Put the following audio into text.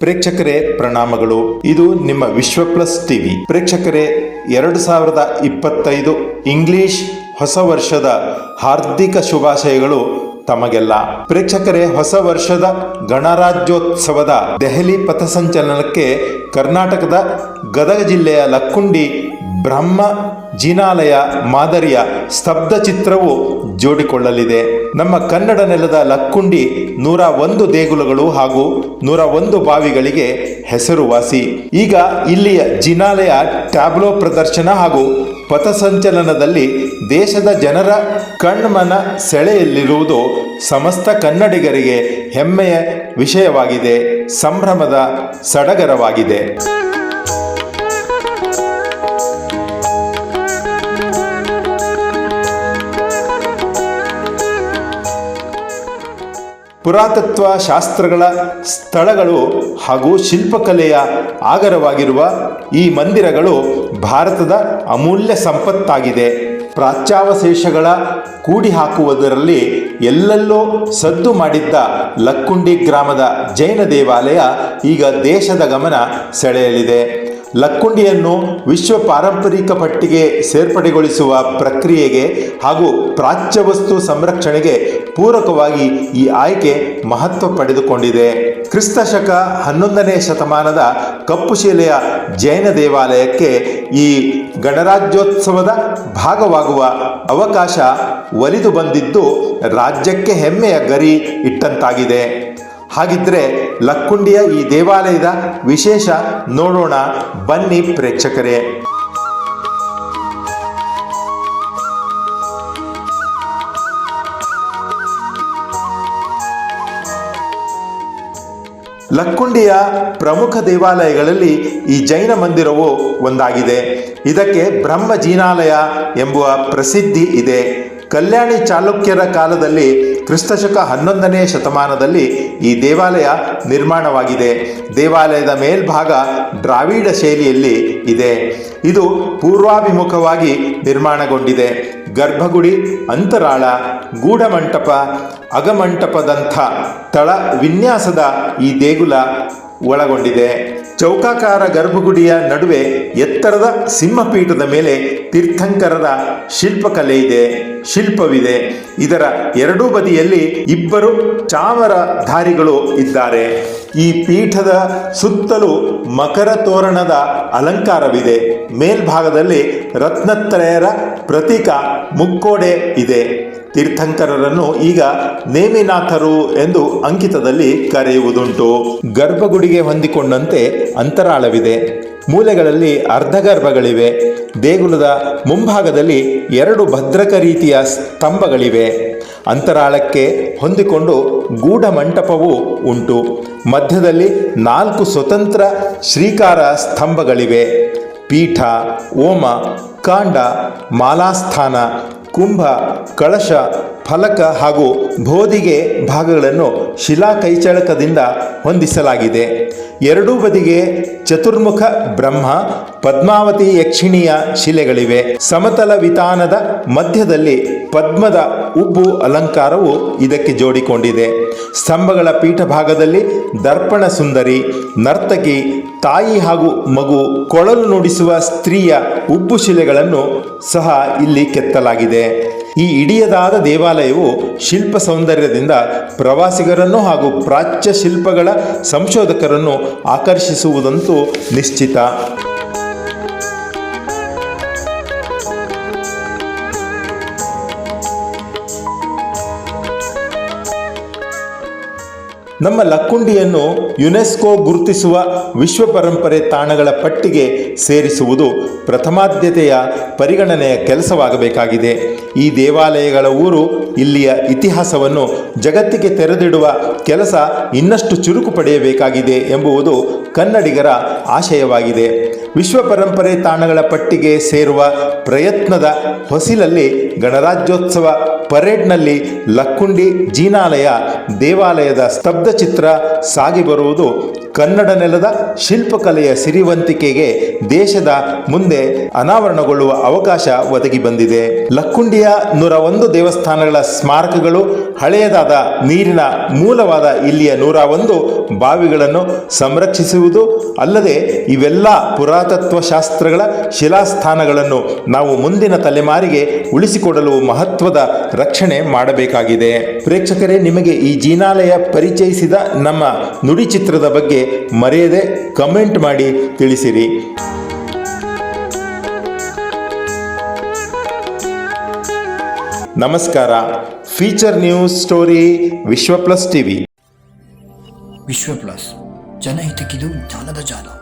ಪ್ರೇಕ್ಷಕರೇ ಪ್ರಣಾಮಗಳು. ಇದು ನಿಮ್ಮ ವಿಶ್ವ ಪ್ಲಸ್ ಟಿವಿ. ಪ್ರೇಕ್ಷಕರೇ, ಎರಡು ಸಾವಿರದ ಇಪ್ಪತ್ತೈದು ಇಂಗ್ಲಿಷ್ ಹೊಸ ವರ್ಷದ ಹಾರ್ದಿಕ ಶುಭಾಶಯಗಳು ತಮಗೆಲ್ಲ. ಪ್ರೇಕ್ಷಕರೇ, ಹೊಸ ವರ್ಷದ ಗಣರಾಜ್ಯೋತ್ಸವದ ದೆಹಲಿ ಪಥಸಂಚಲನಕ್ಕೆ ಕರ್ನಾಟಕದ ಗದಗ ಜಿಲ್ಲೆಯ ಲಕ್ಕುಂಡಿ ಬ್ರಹ್ಮ ಜಿನಾಲಯ ಮಾದರಿಯ ಸ್ತಬ್ಧ ಚಿತ್ರವು ಜೋಡಿಕೊಳ್ಳಲಿದೆ. ನಮ್ಮ ಕನ್ನಡ ನೆಲದ ಲಕ್ಕುಂಡಿ ನೂರ ಒಂದು ದೇಗುಲಗಳು ಹಾಗೂ ನೂರ ಒಂದು ಬಾವಿಗಳಿಗೆ ಹೆಸರುವಾಸಿ. ಈಗ ಇಲ್ಲಿಯ ಜಿನಾಲಯ ಟ್ಯಾಬ್ಲೋ ಪ್ರದರ್ಶನ ಹಾಗೂ ಪಥಸಂಚಲನದಲ್ಲಿ ದೇಶದ ಜನರ ಕಣ್ಮನ ಸೆಳೆಯಲ್ಲಿರುವುದು ಸಮಸ್ತ ಕನ್ನಡಿಗರಿಗೆ ಹೆಮ್ಮೆಯ ವಿಷಯವಾಗಿದೆ. ಸಂಭ್ರಮದ ಸಡಗರವಾಗಿದೆ. ಪುರಾತತ್ವ ಶಾಸ್ತ್ರಗಳ ಸ್ಥಳಗಳು ಹಾಗೂ ಶಿಲ್ಪಕಲೆಯ ಆಗರವಾಗಿರುವ ಈ ಮಂದಿರಗಳು ಭಾರತದ ಅಮೂಲ್ಯ ಸಂಪತ್ತಾಗಿದೆ. ಪ್ರಾಚ್ಯಾವಶೇಷಗಳ ಕೂಡಿ ಹಾಕುವುದರಲ್ಲಿ ಎಲ್ಲೆಲ್ಲೋ ಸದ್ದು ಮಾಡಿದ್ದ ಲಕ್ಕುಂಡಿ ಗ್ರಾಮದ ಜೈನ ದೇವಾಲಯ ಈಗ ದೇಶದ ಗಮನ ಸೆಳೆಯಲಿದೆ. ಲಕ್ಕುಂಡಿಯನ್ನು ವಿಶ್ವ ಪಾರಂಪರಿಕ ಪಟ್ಟಿಗೆ ಸೇರ್ಪಡೆಗೊಳಿಸುವ ಪ್ರಕ್ರಿಯೆಗೆ ಹಾಗೂ ಪ್ರಾಚ್ಯ ವಸ್ತು ಸಂರಕ್ಷಣೆಗೆ ಪೂರಕವಾಗಿ ಈ ಆಯ್ಕೆ ಮಹತ್ವ ಪಡೆದುಕೊಂಡಿದೆ. ಕ್ರಿಸ್ತ ಶಕ ಹನ್ನೊಂದನೇ ಶತಮಾನದ ಕಪ್ಪುಶಿಲೆಯ ಜೈನ ದೇವಾಲಯಕ್ಕೆ ಈ ಗಣರಾಜ್ಯೋತ್ಸವದ ಭಾಗವಾಗುವ ಅವಕಾಶ ಒಲಿದು ಬಂದಿದ್ದು ರಾಜ್ಯಕ್ಕೆ ಹೆಮ್ಮೆಯ ಗರಿ ಇಟ್ಟಂತಾಗಿದೆ. ಹಾಗಿದ್ರೆ ಲಕ್ಕುಂಡಿಯ ಈ ದೇವಾಲಯದ ವಿಶೇಷ ನೋಡೋಣ. ಬನ್ನಿ ಪ್ರೇಕ್ಷಕರೇ. ಲಕ್ಕುಂಡಿಯ ಪ್ರಮುಖ ದೇವಾಲಯಗಳಲ್ಲಿ ಈ ಜೈನ ಮಂದಿರವು ಒಂದಾಗಿದೆ. ಇದಕ್ಕೆ ಬ್ರಹ್ಮ ಜೀನಾಲಯ ಎಂಬುವ ಪ್ರಸಿದ್ಧಿ ಇದೆ. ಕಲ್ಯಾಣಿ ಚಾಲುಕ್ಯರ ಕಾಲದಲ್ಲಿ ಕ್ರಿಸ್ತಶಕ ಹನ್ನೊಂದನೇ ಶತಮಾನದಲ್ಲಿ ಈ ದೇವಾಲಯ ನಿರ್ಮಾಣವಾಗಿದೆ. ದೇವಾಲಯದ ಮೇಲ್ಭಾಗ ದ್ರಾವಿಡ ಶೈಲಿಯಲ್ಲಿ ಇದೆ. ಇದು ಪೂರ್ವಾಭಿಮುಖವಾಗಿ ನಿರ್ಮಾಣಗೊಂಡಿದೆ. ಗರ್ಭಗುಡಿ, ಅಂತರಾಳ, ಗೂಢಮಂಟಪ, ಅಗಮಂಟಪದಂಥ ತಳ ವಿನ್ಯಾಸದ ಈ ದೇಗುಲ ಒಳಗೊಂಡಿದೆ. ಚೌಕಾಕಾರ ಗರ್ಭಗುಡಿಯ ನಡುವೆ ಎತ್ತರದ ಸಿಂಹಪೀಠದ ಮೇಲೆ ತೀರ್ಥಂಕರರ ಶಿಲ್ಪಕಲೆ ಇದೆ, ಶಿಲ್ಪವಿದೆ. ಇದರ ಎರಡೂ ಬದಿಯಲ್ಲಿ ಇಬ್ಬರು ಚಾಮರಧಾರಿಗಳು ಇದ್ದಾರೆ. ಈ ಪೀಠದ ಸುತ್ತಲೂ ಮಕರ ತೋರಣದ ಅಲಂಕಾರವಿದೆ. ಮೇಲ್ಭಾಗದಲ್ಲಿ ರತ್ನತ್ರಯರ ಪ್ರತೀಕ ಮುಕ್ಕೋಡೆ ಇದೆ. ತೀರ್ಥಂಕರರನ್ನು ಈಗ ನೇಮಿನಾಥರು ಎಂದು ಅಂಕಿತದಲ್ಲಿ ಕರೆಯುವುದುಂಟು. ಗರ್ಭಗುಡಿಗೆ ಹೊಂದಿಕೊಂಡಂತೆ ಅಂತರಾಳವಿದೆ. ಮೂಲೆಗಳಲ್ಲಿ ಅರ್ಧಗರ್ಭಗಳಿವೆ. ದೇಗುಲದ ಮುಂಭಾಗದಲ್ಲಿ ಎರಡು ಭದ್ರಕ ರೀತಿಯ ಸ್ತಂಭಗಳಿವೆ. ಅಂತರಾಳಕ್ಕೆ ಹೊಂದಿಕೊಂಡು ಗೂಢ ಮಂಟಪವೂ ಉಂಟು. ಮಧ್ಯದಲ್ಲಿ ನಾಲ್ಕು ಸ್ವತಂತ್ರ ಶ್ರೀಕಾರ ಸ್ತಂಭಗಳಿವೆ. ಪೀಠ ಓಮ ಕಾಂಡ, ಮಾಲಾಸ್ಥಾನ ಕುಂಭ, ಕಳಶ, ಫಲಕ ಹಾಗೂ ಬೋಧಿಗೆ ಭಾಗಗಳನ್ನು ಶಿಲಾ ಕೈಚಳಕದಿಂದ ಹೊಂದಿಸಲಾಗಿದೆ. ಎರಡೂ ಬದಿಗೆ ಚತುರ್ಮುಖ ಬ್ರಹ್ಮ, ಪದ್ಮಾವತಿ ಯಕ್ಷಿಣಿಯ ಶಿಲೆಗಳಿವೆ. ಸಮತಲ ವಿತಾನದ ಮಧ್ಯದಲ್ಲಿ ಪದ್ಮದ ಉಬ್ಬು ಅಲಂಕಾರವು ಇದಕ್ಕೆ ಜೋಡಿಕೊಂಡಿದೆ. ಸ್ತಂಭಗಳ ಪೀಠಭಾಗದಲ್ಲಿ ದರ್ಪಣ ಸುಂದರಿ, ನರ್ತಕಿ, ತಾಯಿ ಹಾಗೂ ಮಗು ಕೊಳಲು ನುಡಿಸುವ ಸ್ತ್ರೀಯ ಉಬ್ಬು ಶಿಲೆಗಳನ್ನು ಸಹ ಇಲ್ಲಿ ಕೆತ್ತಲಾಗಿದೆ. ಈ ಇಡಿಯದಾದ ದೇವಾಲಯವು ಶಿಲ್ಪ ಸೌಂದರ್ಯದಿಂದ ಪ್ರವಾಸಿಗರನ್ನು ಹಾಗೂ ಪ್ರಾಚ್ಯ ಶಿಲ್ಪಗಳ ಸಂಶೋಧಕರನ್ನು ಆಕರ್ಷಿಸುವುದಂತೂ ನಿಶ್ಚಿತ. ನಮ್ಮ ಲಕ್ಕುಂಡಿಯನ್ನು ಯುನೆಸ್ಕೋ ಗುರುತಿಸುವ ವಿಶ್ವ ಪರಂಪರೆ ತಾಣಗಳ ಪಟ್ಟಿಗೆ ಸೇರಿಸುವುದು ಪ್ರಥಮಾದ್ಯತೆಯ ಪರಿಗಣನೆಯ ಕೆಲಸವಾಗಬೇಕಾಗಿದೆ. ಈ ದೇವಾಲಯಗಳ ಊರು ಇಲ್ಲಿಯ ಇತಿಹಾಸವನ್ನು ಜಗತ್ತಿಗೆ ತೆರೆದಿಡುವ ಕೆಲಸ ಇನ್ನಷ್ಟು ಚುರುಕು ಪಡೆಯಬೇಕಾಗಿದೆ ಎಂಬುವುದು ಕನ್ನಡಿಗರ ಆಶಯವಾಗಿದೆ. ವಿಶ್ವ ಪರಂಪರೆ ತಾಣಗಳ ಪಟ್ಟಿಗೆ ಸೇರುವ ಪ್ರಯತ್ನದ ಹೊಸಿಲಲ್ಲಿ ಗಣರಾಜ್ಯೋತ್ಸವ ಪರೇಡ್ನಲ್ಲಿ ಲಕ್ಕುಂಡಿ ಜೀನಾಲಯ ದೇವಾಲಯದ ಸ್ತಬ್ಧ ಚಿತ್ರ ಸಾಗಿ ಬರುವುದು ಕನ್ನಡ ನೆಲದ ಶಿಲ್ಪಕಲೆಯ ಸಿರಿವಂತಿಕೆಗೆ ದೇಶದ ಮುಂದೆ ಅನಾವರಣಗೊಳ್ಳುವ ಅವಕಾಶ ಒದಗಿ ಬಂದಿದೆ. ಲಕ್ಕುಂಡಿಯ ನೂರ ಒಂದು ದೇವಸ್ಥಾನಗಳ ಸ್ಮಾರಕಗಳು, ಹಳೆಯದಾದ ನೀರಿನ ಮೂಲವಾದ ಇಲ್ಲಿಯ ನೂರ ಒಂದು ಬಾವಿಗಳನ್ನು ಸಂರಕ್ಷಿಸುವುದು ಅಲ್ಲದೆ ಇವೆಲ್ಲ ಪುರಾತತ್ವ ಶಾಸ್ತ್ರಗಳ ಶಿಲಾಸ್ಥಾನಗಳನ್ನು ನಾವು ಮುಂದಿನ ತಲೆಮಾರಿಗೆ ಉಳಿಸಿಕೊಡಲು ಮಹತ್ವದ ರಕ್ಷಣೆ ಮಾಡಬೇಕಾಗಿದೆ. ಪ್ರೇಕ್ಷಕರೇ, ನಿಮಗೆ ಈ ಜೀನಾಲಯ ಪರಿಚಯಿಸಿದ ನಮ್ಮ ನುಡಿ ಚಿತ್ರದ ಬಗ್ಗೆ ಮರೆಯದೆ ಕಮೆಂಟ್ ಮಾಡಿ ತಿಳಿಸಿರಿ. ನಮಸ್ಕಾರ. Feature news story Vishwa plus TV. Vishwa plus ಜನಹಿತಕ್ಕಿದು ಜಾಲದ ಜಾಲ.